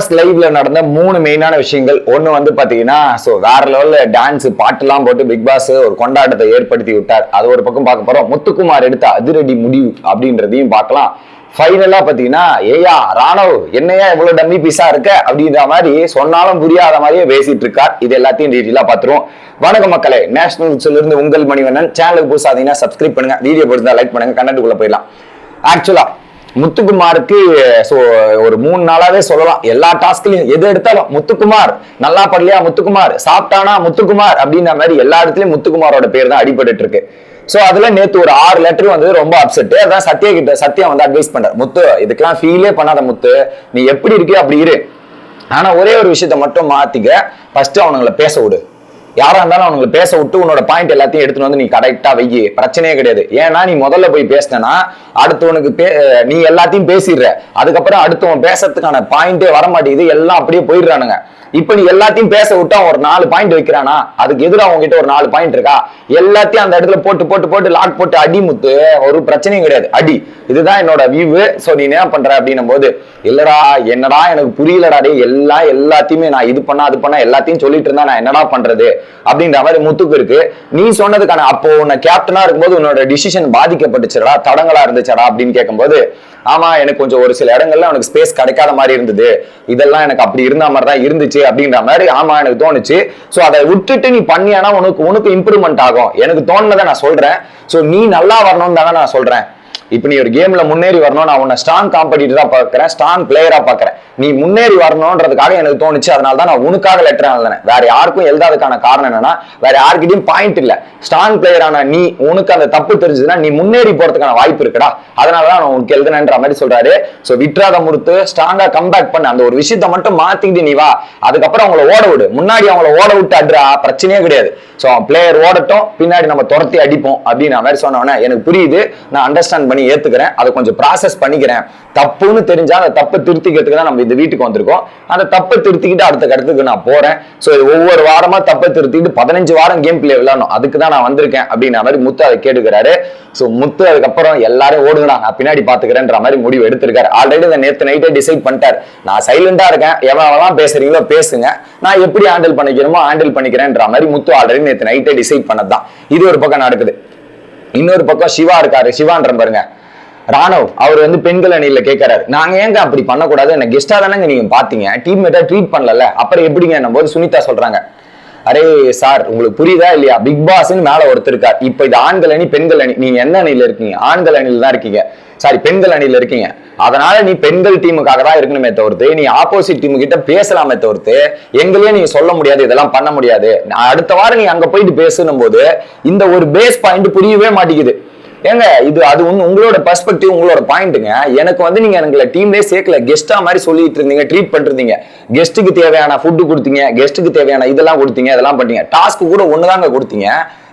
Pass லைவ்ல நடந்த மூணு மெயினான விஷயங்கள். ஒன்னு வந்து பாத்தீங்கன்னா ஸோ வேற லெவலில் டான்ஸ் பாட்டுலாம் போட்டு பிக் பாஸ் ஒரு கொண்டாட்டத்தை ஏற்படுத்தி விட்டார். அது ஒரு பக்கம் பார்க்க போறோம். முத்துக்குமார் எடுத்த அதிரடி முடிவு அப்படின்றதையும் பார்க்கலாம். ஃபைனலாக பாத்தீங்கன்னா ஏயா ராணவ் என்னையா இவ்வளவு டம்மி பீஸா இருக்க? அப்படின்ற மாதிரி சொன்னாலும் புரியாத மாதிரியே பேசிட்டு இருக்கார். இது எல்லாத்தையும் டீட்டெயிலா பார்த்துருவோம். வணக்கம் மக்களே. நேஷனல் இருந்து உங்கள் மணிவண்ணன். சேனலுக்கு புதுசாக சப்ஸ்கிரைப் பண்ணுங்க. வீடியோ பிடிச்சா லைக் பண்ணுங்க. கண்டென்ட்டுக்குள்ளே போயிடலாம். ஆக்சுவலா முத்துக்குமாருக்கு ஸோ ஒரு மூணு நாளாவே சொல்லலாம். எல்லா டாஸ்க்லயும் எது எடுத்தாலும் முத்துக்குமார் நல்லா படலையா முத்துக்குமார் சாப்பிட்டானா முத்துக்குமார் அப்படின்ற மாதிரி எல்லா இடத்துலயும் முத்துக்குமாரோட பேர் தான் அடிபட்டு இருக்கு ஸோ அதுல நேத்து ஒரு ஆறு லெட்டர் வந்து ரொம்ப அப்செட் அதான் சத்யா கிட்ட சத்யா வந்து அட்வைஸ் பண்ற முத்து இதுக்கெல்லாம் ஃபீலே பண்ணாத முத்து. நீ எப்படி இருக்கியோ அப்படி இரு. ஆனா ஒரே ஒரு விஷயத்த மட்டும் மாத்திக்க ஃபர்ஸ்ட் அவனுங்களை பேச விடு. யாரா இருந்தாலும் அவனுங்களை பேச விட்டு உன்னோட பாயிண்ட் எல்லாத்தையும் எடுத்துட்டு வந்து நீ கரெக்டா வை பிரச்சனையே கிடையாது. ஏன்னா நீ முதல்ல போய் பேசினா அடுத்தவனுக்கு பே நீ எல்லாத்தையும் பேசிடுற. அதுக்கப்புறம் அடுத்தவன் பேசுறதுக்கான பாயிண்டே வர மாட்டேங்குது எல்லாம் அப்படியே போயிடுறானுங்க. இப்ப நீ எல்லாத்தையும் பேச விட்டு அவன் ஒரு நாலு பாயிண்ட் வைக்கிறானா? அதுக்கு எதிராக அவங்க கிட்ட ஒரு நாலு பாயிண்ட் இருக்கா? எல்லாத்தையும் அந்த இடத்துல போட்டு போட்டு போட்டு லாக் போட்டு அடி முத்து. ஒரு பிரச்சனையும் கிடையாது. அடி. இதுதான் என்னோட வியூ ஸோ நீ என்ன பண்ற அப்படின்னும் போது இல்லடா என்னடா எனக்கு புரியலடா டே எல்லாம் எல்லாத்தையுமே நான் இது பண்ணா அது பண்ணா எல்லாத்தையும் சொல்லிட்டு இருந்தா நான் என்னடா பண்றது? அப்படின்ற மாதிரி முத்துக்கு இருக்கு. நீ சொன்னதுக்கான அப்போ உன்னை கேப்டனா இருக்கும்போது உன்னோட டிசிஷன் பாதிக்கப்பட்டுச்சுடா தடங்களா இருந்துச்சடா அப்படின்னு கேட்கும்போது ஆமா எனக்கு கொஞ்சம் ஒரு சில இடங்கள்ல எனக்கு ஸ்பேஸ் கிடைக்காத மாதிரி இருந்தது. இதெல்லாம் எனக்கு அப்படி இருந்த மாதிரி தான் இருந்துச்சு அப்படின்ற மாதிரி ஆமா எனக்கு தோணுச்சு. சோ அதை விட்டுட்டு நீ பண்ணியானா உனக்கு உனக்கு இம்ப்ரூவ்மெண்ட் ஆகும். எனக்கு தோணுனதை நான் சொல்றேன். சோ நீ நல்லா வரணும்னு தானே நான் சொல்றேன். இப்ப நீ ஒரு கேம்ல முன்னேறி வரணும் நான் உன்னை ஸ்ட்ராங் காம்படிட்டரா பாக்குறேன் ஸ்ட்ராங் பிளேயரா பாக்குறேன் நீ முன்னேறி வரணும்ன்றதுக்காக எனக்கு தோணுச்சு. அதனால தான் நான் உனக்காக லெட்டர் எழுதினேன். வேற யாருக்கும் எழுதாததுக்கான காரணம் என்னன்னா வேற யாருக்கிட்டையும் பாயிண்ட் இல்ல. ஸ்ட்ராங் பிளேயரான நீ உனக்கு அந்த தப்பு தெரிஞ்சதுன்னா நீ முன்னேறி போறதுக்கான வாய்ப்பு இருக்குடா. அதனாலதான் நான் உனக்கு எழுதுனேன்ற மாதிரி சொல்றாரு. சோ விட்ராத முறுத்து ஸ்ட்ராங்கா கம்பேக் பண்ண. அந்த ஒரு விஷயத்த மட்டும் மாத்திக்கிட்டு நீ வா. அதுக்கப்புறம் அவங்கள ஓட விடு. முன்னாடி அவங்கள ஓட விட்டு அட்ரா பிரச்சனையே கிடையாது. சோ பிளேயர் ஓடட்டும் பின்னாடி நம்ம துரத்தி அடிப்போம் அப்படின்னு மாதிரி சொன்னவொடனே எனக்கு புரியுது. நான் அண்டர்ஸ்டாண்ட் பண்ணி ஏத்துக்கிறேன். அதை கொஞ்சம் ப்ராசஸ் பண்ணிக்கிறேன். தப்புன்னு தெரிஞ்சா அந்த தப்பை திருத்திக்கிறதுக்கு தான் நம்ம இந்த வீட்டுக்கு வந்திருக்கோம். அந்த தப்பை திருத்திக்கிட்டு அடுத்த கட்டத்துக்கு நான் போறேன். ஸோ ஒவ்வொரு வாரமா தப்பை திருத்திட்டு பதினஞ்சு வாரம் கேம் பிளே விளையாடணும். அதுக்கு தான் நான் வந்திருக்கேன் அப்படின்ற மாதிரி முத்து அதை கேட்டுக்கிறாரு. ஸோ முத்து அதுக்கப்புறம் எல்லாரும் ஓடுங்கடா நான் பின்னாடி பாத்துக்கிறேன்ற மாதிரி முடிவு எடுத்திருக்காரு. ஆல்ரெடி இந்த நேற்று நைட்டே டிசைட் பண்ணிட்டார். நான் சைலண்டா இருக்கேன். எவ்வளவுலாம் பேசுறீங்களோ பேசுங்க. நான் எப்படி ஹேண்டில் பண்ணிக்கிறோமோ ஹேண்டில் பண்ணிக்கிறேன்ற மாதிரி முத்து ஆல்ரெடி நேற்று நைட்டே டிசைட் பண்ணதான் இது ஒரு பக்கம் நடக்குது. இன்னொரு பக்கம் சிவா இருக்காரு. சிவான்ற பாருங்க. ராணவ் அவர் வந்து பெண்கள் அணியில கேட்கறாரு நாங்க ஏங்க அப்படி பண்ணக்கூடாது? என்ன கெஸ்டா தானேங்க நீங்க பாத்தீங்க டீம்மேட்டா ட்ரீட் பண்ணல அப்புறம் எப்படிங்க போது சுனிதா சொல்றாங்க. அரே சார் உங்களுக்கு புரியுதா இல்லையா? பிக் பாஸ்ன்னு மேல ஒருத்தர் இருக்கார். இப்ப இது ஆண்கள் அணி பெண்கள் அணி. நீங்க என்ன அணியில இருக்கீங்க? ஆண்கள் அணியில தான் இருக்கீங்க. சாரி பெண்கள் அணியில இருக்கீங்க. அதனால நீ பெண்கள் டீமுக்காக தான் இருக்கணுமே தவிர்த்து நீ ஆப்போசிட் டீமு கிட்ட பேசலாமே தவிர்த்து எங்களையே நீ சொல்ல முடியாது இதெல்லாம் பண்ண முடியாது. அடுத்த வாரம் நீ அங்க போயிட்டு பேசணும் போது இந்த ஒரு பேஸ் பாயிண்ட் புரியவே மாட்டேங்குது. ஏங்க இது அது ஒன்று உங்களோட பெர்ஸ்பெக்டிவ் உங்களோட பாயிண்ட்டுங்க எனக்கு வந்து நீங்கள் எங்களை டீம்லேயே சேர்க்கல. கெஸ்ட்டாக மாதிரி சொல்லிட்டு இருந்தீங்க ட்ரீட் பண்ணிருந்தீங்க. கெஸ்ட்டுக்கு தேவையான ஃபுட்டு கொடுத்தீங்க கெஸ்ட்டுக்கு தேவையான இதெல்லாம் கொடுத்தீங்க இதெல்லாம் பண்ணீங்க. டாஸ்க்கு கூட ஒண்ணுதாங்க கொடுத்தீங்க.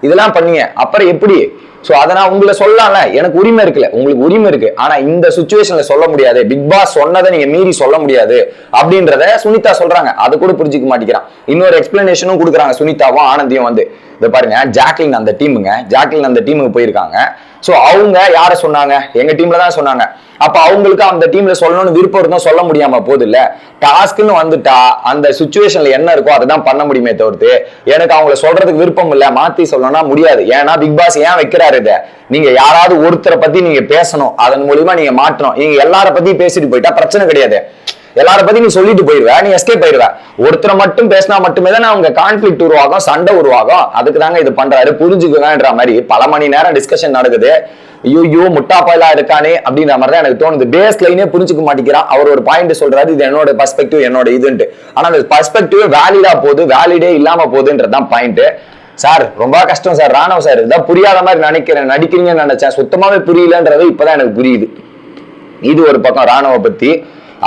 இதெல்லாம் பண்ணீங்க. அப்புறம் எப்படி? ஸோ அதை நான் உங்களை சொல்லலாம்ல எனக்கு உரிமை இருக்குல்ல. உங்களுக்கு உரிமை இருக்கு. ஆனா இந்த சுச்சுவேஷன்ல சொல்ல முடியாது. பிக் பாஸ் சொன்னதை நீங்க மீறி சொல்ல முடியாது. அப்படின்றத சுனிதா சொல்றாங்க. அதை கூட புரிஞ்சுக்க மாட்டேங்கிறான். இன்னொரு எக்ஸ்பிளனேஷனும் கொடுக்குறாங்க சுனிதாவும் ஆனந்தியும் வந்து. இதை பாருங்க ஜாக்லின் அந்த டீமுங்க. ஜாக்லின் அந்த டீமுக்கு போயிருக்காங்க. ஸோ அவங்க யார சொன்னாங்க? எங்க டீம்ல தான் சொன்னாங்க. அப்ப அவங்களுக்கு அந்த டீம்ல சொல்லணும்னு விருப்பம் இருந்தும் சொல்ல முடியாம போது இல்ல டாஸ்க்னு வந்துட்டா அந்த சுச்சுவேஷன்ல என்ன இருக்கோ அதை தான் பண்ண முடியுமே தவிர்த்து எனக்கு அவங்கள சொல்றதுக்கு விருப்பம் இல்ல மாத்தி சொல்லணும்னா முடியாது. ஏன்னா பிக் பாஸ் ஏன் வைக்கிறாரு? இதை. நீங்க யாராவது ஒருத்தரை பத்தி நீங்க பேசணும். அதன் மூலியமா நீங்க மாற்றணும். நீங்க எல்லார பத்தி பேசிட்டு போயிட்டா பிரச்சனை கிடையாது. எல்லார பத்தி நீ சொல்லிட்டு போயிருவ நீ எஸ்கேப் போயிருவ ஒருத்தரை மட்டும் பேசினா மட்டுமே தான் அவங்க கான்ஃபிளிக் உருவாகும் சண்டை உருவாகும். அதுக்கு தாங்க இது பண்றாரு. புரிஞ்சுக்கங்கன்ற மாதிரி பல மணி நேரம் டிஸ்கஷன் நடக்குது. ஐயோ முட்டா பாயலா இருக்கானே அப்படின்ற மாதிரி தான் எனக்கு தோணுது. பேஸ் லைனே புரிஞ்சுக்க மாட்டேங்கிறான் அவர் ஒரு பாயிண்ட் சொல்றாரு. இது என்னோட பர்ஸ்பெக்டிவ் என்னோட இதுன்ட்டு. ஆனா அந்த பர்ஸ்பெக்டிவ் வேலிடா போகுது வேலிடே இல்லாம போகுதுன்றதுதான் பாயிண்ட் சார் ரொம்ப கஷ்டம் சார். ராணவ் சார் இதான் புரியாத மாதிரி நினைக்கிறேன் நடிக்கிறீங்கன்னு நினைச்சேன். சுத்தமாவே புரியலன்றது இப்பதான் எனக்கு புரியுது. இது ஒரு பக்கம் ராணுவ பத்தி.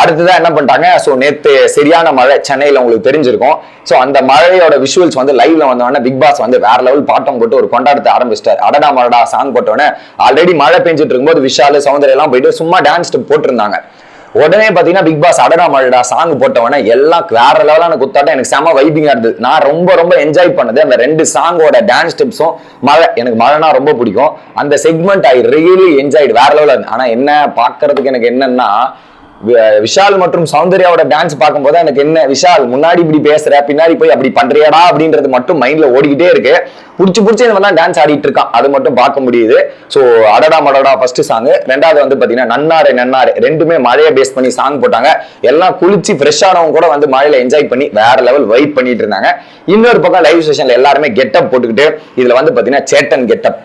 அடுத்ததான் என்ன பண்ணிட்டாங்க? ஸோ நேற்று சரியான மழை சென்னையில் உங்களுக்கு தெரிஞ்சிருக்கும். ஸோ அந்த மழையோட விஷுவல்ஸ் வந்து லைவ்ல வந்தோடனே பிக் பாஸ் வந்து வேற லெவல் பாட்டம் போட்டு ஒரு கொண்டாடத்தை ஆரம்பிச்சிட்டார். அடடா மழடா சாங் போட்டோன்னே ஆல்ரெடி மழை பெஞ்சிட்டு இருக்கும்போது விஷால் சௌந்தர்யா எல்லாம் போயிட்டு சும்மா டான்ஸ் போட்டிருந்தாங்க. உடனே பார்த்தீங்கன்னா பிக் பாஸ் அடடா மழடா சாங் போட்டவொடனே எல்லாம் வேற லெவலான குத்தாட்டம். எனக்கு செம வைபிங்காக இருந்தது. நான் ரொம்ப ரொம்ப என்ஜாய் பண்ணது அந்த ரெண்டு சாங்கோட டான்ஸ் ஸ்டெப்ஸும் மழை எனக்கு மழைனா ரொம்ப பிடிக்கும். அந்த செக்மெண்ட் ஐ ரியலி என்ஜாய்டு வேற லெவலில் இருந்து ஆனால் என்ன பார்க்கறதுக்கு எனக்கு என்னன்னா விஷால் மற்றும் சௌந்தர்யாவோட டான்ஸ் பார்க்கும்போது எனக்கு என்ன விஷால் முன்னாடி இப்படி பேசுற பின்னாடி போய் அப்படி பண்றியாடா அப்படின்றது மட்டும் மைண்ட்ல ஓடிக்கிட்டே இருக்கு. பிடிச்சி பிடிச்சி இந்த மாதிரிலாம் டான்ஸ் ஆடிட்டு இருக்கான். அது மட்டும் பார்க்க முடியுது. ஸோ அடடா மடடா ஃபர்ஸ்ட் சாங் ரெண்டாவது வந்து பார்த்தீங்கன்னா நன்னாரே நன்னாரு. ரெண்டுமே மழையை பேஸ் பண்ணி சாங் போட்டாங்க. எல்லாம் குளிச்சு ஃப்ரெஷ் ஆனவங்க கூட வந்து மழையில என்ஜாய் பண்ணி வேற லெவல் வெயிட் பண்ணிட்டு இருந்தாங்க. இன்னொரு பக்கம் லைவ் செஷன்ல எல்லாருமே கெட்டப் போட்டுக்கிட்டு இதுல வந்து பார்த்தீங்கன்னா சேட்டன் கெட்டப்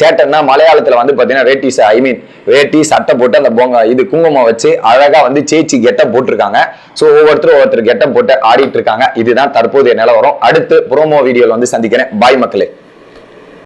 சேட்டன்னா மலையாளத்துல வந்து பாத்தீங்கன்னா வேட்டி ஐ மீன் வேட்டி சட்டை போட்டு அந்த பொங்க இது குங்குமம் வச்சு அழகா வந்து சேச்சி கெட்டப் போட்டிருக்காங்க. ஸோ ஒவ்வொருத்தரும் ஒவ்வொருத்தர் கெட்டப் போட்டு ஆடிட்டு இருக்காங்க. இதுதான் தற்போதைய நிலவரம். அடுத்து ப்ரோமோ வீடியோல வந்து சந்திக்கிறேன். பாய் மக்களே.